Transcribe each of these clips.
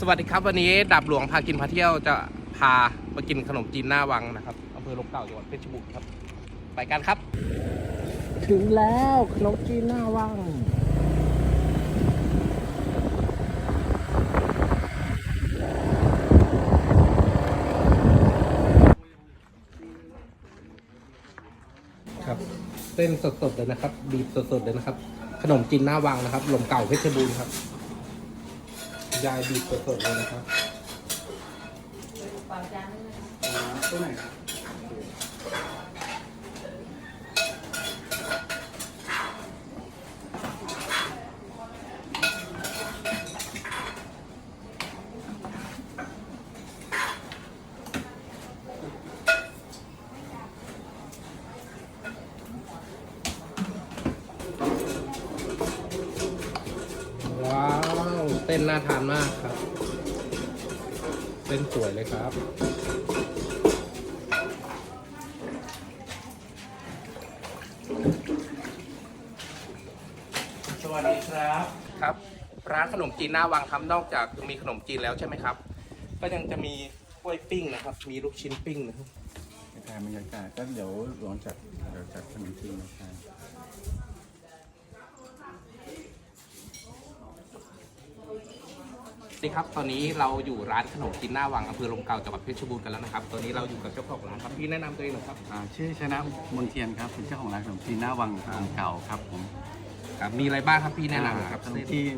สวัสดีครับวันนี้ดับหลวงพากินพาเที่ยวจะพามากินขนมจีนหน้าวังนะครับอำเภอลมเก่าจังหวัดเพชรบูรณ์ครับ ไปกันครับ ถึงแล้วขนมจีนหน้าวังครับเส้นสดๆเลยนะครับบีบสดๆเลยนะครับ ขนมจีนหน้าวังนะครับลมเก่าเพชรบูรณ์ครับ ยายบีบสดๆเลยนะครับตัวไหนครับ ว้าวเต้นน่าทานมากครับเต้นสวยเลยครับ สวัสดีครับ ครับ ร้านขนมจีนหน้าวังครับนอกจากมีขนมจีนแล้วใช่ไหมครับ ก็ยังจะมีกล้วยปิ้งนะครับ มีลูกชิ้นปิ้งนะครับถ่ายบรรยากาศก็เดี๋ยวหลวงจัดเดี๋ยวจัดขนมจีนนะครับ สวัส ดีครับ ตอนนี้เราอยู่ร้านขนมจีนหน้าวังอำเภอลมเก่าจังหวัดเพชรบูรณ์กันแล้วนะครับ ตอนนี้เราอยู่กับเจ้าของร้านครับพี่แนะนำตัวเองหน่อยครับ อ่าชื่อชนะมนเทียนครับเป็นเจ้าของร้านขนมจีนหน้าวังทางเก่าครับผมครับ มีอะไรบ้างครับพี่แนะนำหน่อยครับขนมจีน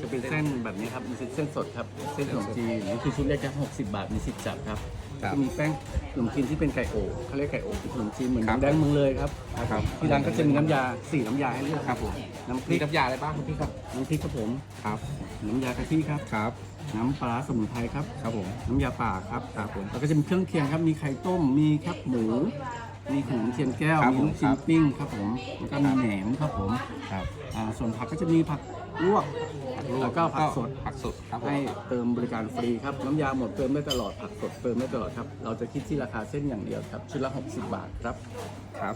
จะเป็นเส้นแบบนี้ครับมีเส้นสดครับเส้นขนมจีนนี่คือชุดเล็กครับ60 บาทมี10จับครับครับ จะมีแป้งขนมจีนที่เป็นไก่โอบเขาเรียกไก่โอบเป็นขนมจีนเหมือนครับน้ำแดงเมืองเลยครับครับที่ร้านก็จะมีน้ำยาสี่น้ำยาให้เลือกครับผมน้ำพมีริกน้ำยาอะไรบ้างครับพี่ครับน้ำพริกครับผม ครับน้ำยากะทิครับ ครับ น้ำปลาร้าสมุนไพรครับ ครับผมน้ำยาป่าครับครับผมแล้วก็จะมีเครื่องเคียงครับ มีไข่ต้ม มีแคบหมู มีขนมเทียนแก้ว ครับมีผมลูกชิ้ครันบปิ้งครับผม แล้วก็มีแหนมครับผมครับ อ่าส่วนผักก็จะมีผักลวก แล้วก็ผักสด ผักสดครับผมให้เติมบริการฟรีครับ น้ำยาหมดเติมได้ตลอด ผักสดเติมได้ตลอดครับ เราจะคิดที่ราคาเส้นอย่างเดียวครับชุดละ 60 บาทครับ ครับ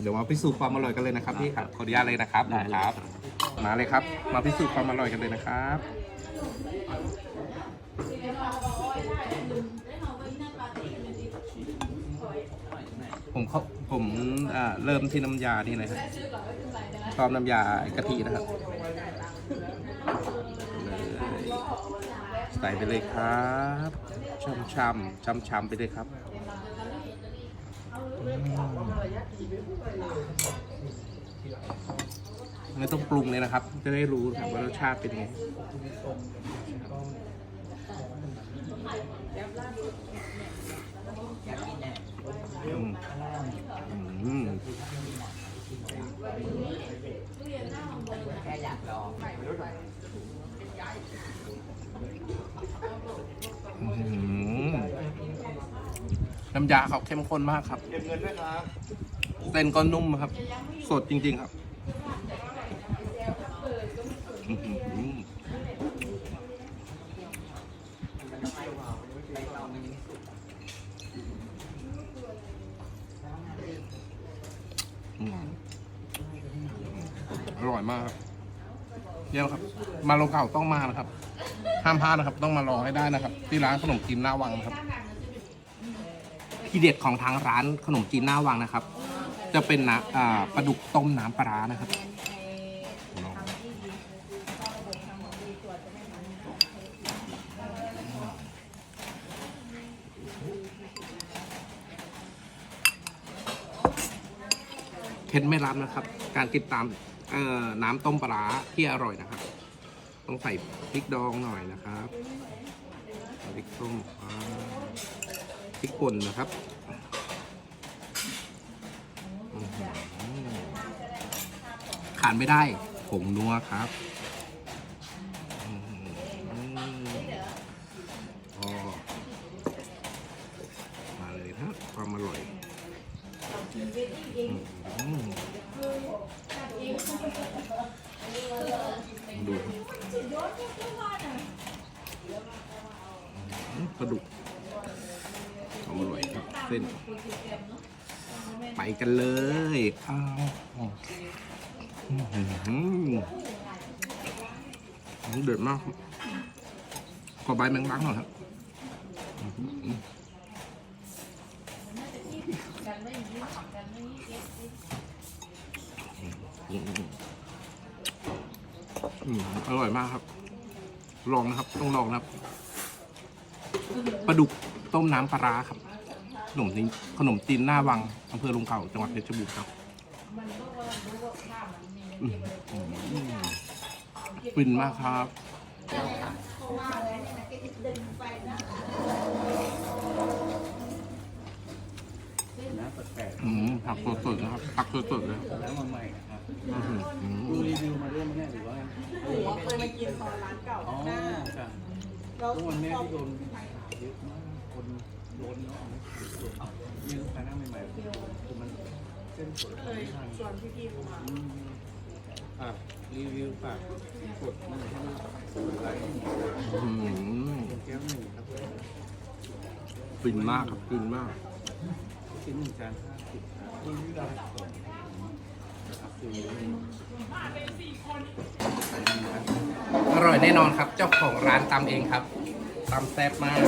เดี๋ยวมาพิสูจน์ความอร่อยกันเลยนะครับพี่ครับขออนุญาตเลยนะครับได้เลยครับ มาเลยครับ มาพิสูจน์ความอร่อยกันเลยนะครับ ผมเขาผมอ่าเริ่มที่น้ำยานี่เลยครับชอบน้ำยากะทินะครับเลยใส่ไปเลยครับช่ำช่ำช่ำช่ำๆไปเลยครับ ไม่ต้องปรุงเลยนะครับ จะได้รู้นะครับว่ารสชาติเป็นยังไงอืมอืมน้ำยาเขาเข้มข้นมากครับ เก็บเงินด้วยครับ เส้นก็นุ่มครับ สดจริง ๆ ครับอื้อหือ อร่อยมากครับเยี่ยมครับ มาโลเก่าต้องมานะครับ ห้ามพลาดนะครับ ต้องมารอให้ได้นะครับ ที่ร้านขนมจีนหน้าวังนะครับ ที่เด็ดของทางร้านขนมจีนหน้าวังนะครับ จะเป็นน้ำอ่าปลาดุกต้มน้ำปลาร้านะครับ เคล็ดไม่รับนะครับ การติดตามน้ำต้มปลาที่อร่อยนะครับ ต้องใส่พริกดองหน่อยนะครับพริกต้มพริกป่นนะครับขาดไม่ได้ผงนัวครับมอ๋อมาเลยนะความอร่อยอืมดูครับอืม ปลาดุกความอร่อยครับเส้น ไปกันเลยอ้าวอื้อหือเดือดมาก ขอใบแมงลักหน่อยครับอืมอร่อยมากครับ ลองนะครับ ต้องลองนะครับ ปลาดุกต้มน้ำปลาร้าครับ ขนมจีนขนมจีนหน้าวังอำเภอลงเก่าจังหวัดเพชรบูรณ์ครับอืมอืมฟินมากครับนะแปลกอืมผักสดๆนะครับผักสดๆเลยๆแล้วมาใหม่นะครับอื้อหือดูรีวิวมาด้วยไหมเนี่ยหรือว่าหนูเคยมากินตอนร้านเก่าอ๋อหน้าจ้ะแล้วทุกวันแม่พอที่โดน เยอะมากคนโดนเนาะเอาไม่รู้ใครนั่งใหม่ๆคือมันเส้นสดเลยชวนพี่ๆเขามาอืมฝากรีวิวฝากกดนั่นให้ดไลค์ให้หน่อยอื้อหือเป็นแก้วหนึ่งครับฟินมากครับฟินมากชิ้นหนึ่งจานห้าสิบครับนี่ที่เราส่งนะครับคืออร่อยแน่นอนครับ เจ้าของร้านตำเองครับ ตำแซ่บมาก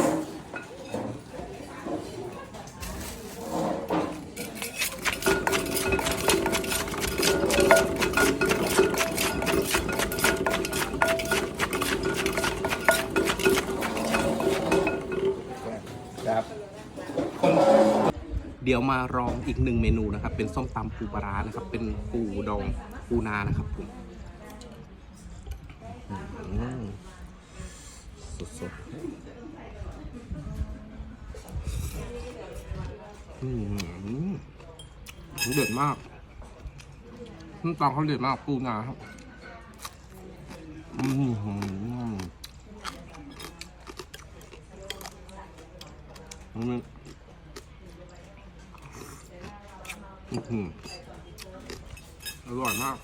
ครับคนเดี๋ยวมาลองอีกหนึ่งเมนูนะครับ เป็นส้มตำปูปลาร้านะครับ เป็นปูดองปูนานะครับผมอืม สดๆอืมเด็ดมากน้ำตาลเขาเด็ดมากปูนาครับอืมอร่อยมาก